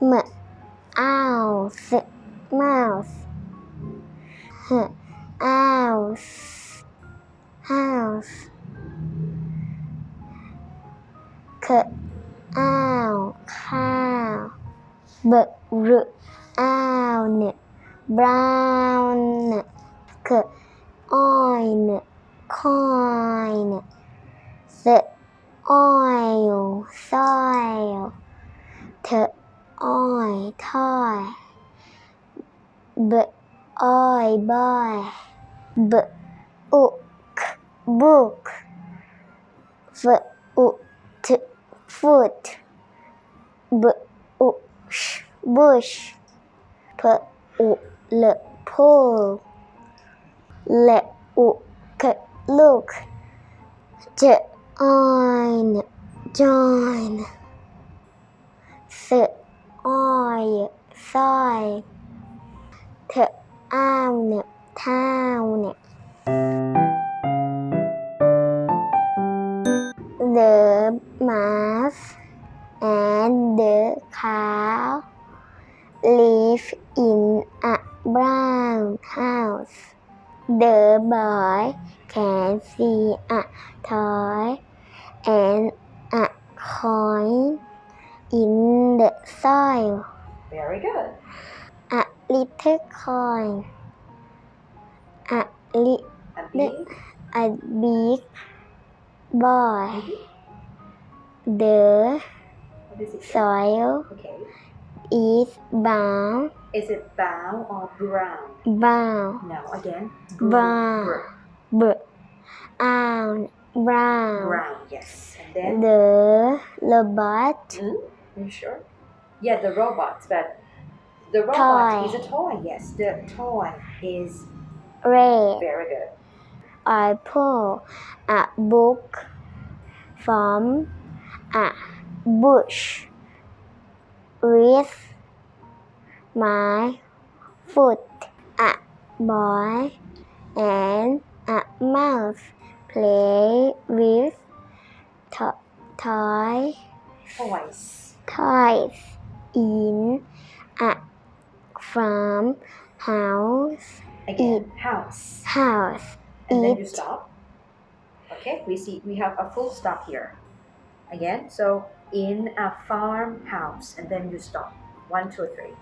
m ouse mouse h ouse house k owl cow b r owl brown. K oil coin. S oil. Soil. T oil toy b oil boy b ook book f ut foot b ush bush p u l pool l u k look j oin join. s อ้อยสร้อย เถอะอ้าวเนี่ยท้าวเนี่ยเดอมาสแอนเดอคาว live in a brown house the boy can see a toy and a coin in the soil. Very good. A little coin. A, little Ne- big. a big boy. The What is it? soil Okay. is brown, Is it brown or brown? brown, No, again. Brown. Br- brown, brown. Brown, yes. And then. The robot Hmm? Are you sure? Yeah, the robot, but the robot Toy. is a toy. Yes, the toy is red. very good. I pull a book from a bush with my foot. A boy and a mouse play with to- toy Toys. Toys in a farm house. Again, house. House. And then you stop. Okay, we see we have a full stop here. Again, so in a farmhouse, and then you stop. One, two, three.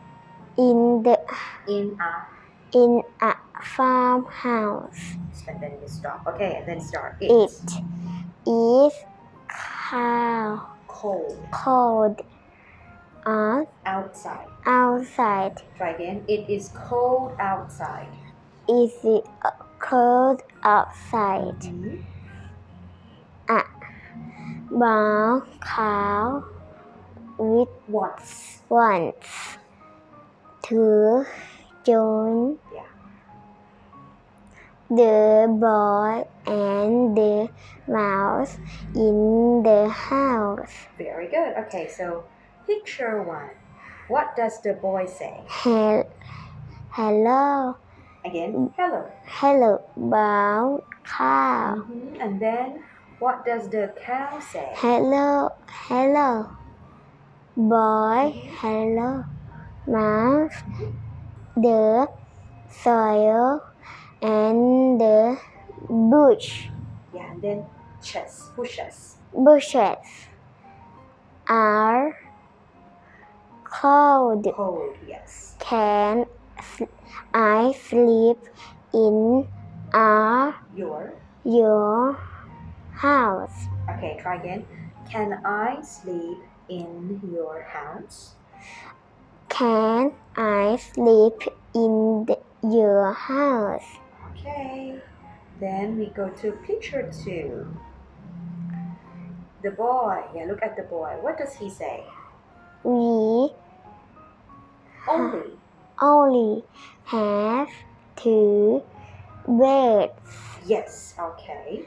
in the In a, in a farmhouse. and then you stop. Okay, and then start. It It's cow cold cold on outside. outside. Try again. It is cold outside. Is it uh, cold outside? A brown cow with Once. wants to join Yeah. the boy and the mouse in the house. Very good. Okay, so picture one. What does the boy say? Hel- Hello, Again, hello. hello, brown cow. Mhm. And then what does the cow say? Hello, hello, boy, hello, mouse, the soil, and the bush, Yeah, and then chess, bushes. bushes are cold. Cold, yes. Can I sleep in a, Your. your house? Okay, try again. Can I sleep in your house? Can I sleep in the, your house? Okay. Then we go to picture two. The boy. Yeah, look at the boy. What does he say? We Only. only have two beds. Yes, okay.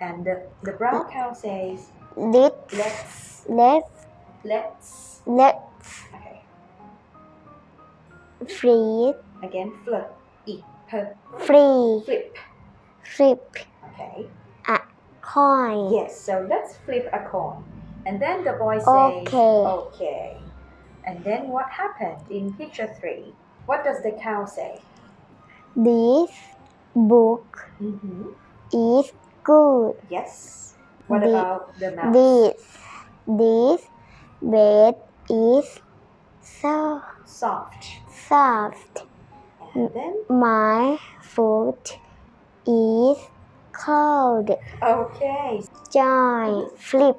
And the, the brown cow says, Let's let's, let's let's, let's okay. free Again, flip, per, free flip. flip Okay. a coin. Yes, so let's flip a coin. And then the boy says, Okay. okay. And then what happened in picture three? What does the cow say? This book Mm-hmm. is good. Yes. What The- about the mouse? This this bed is so Soft. soft. And then My foot is cold. okay. Joy flip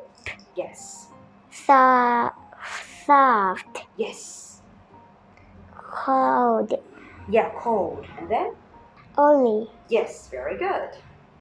Yes. soft soft Yes. cold Yeah, cold. And then only yes, very good.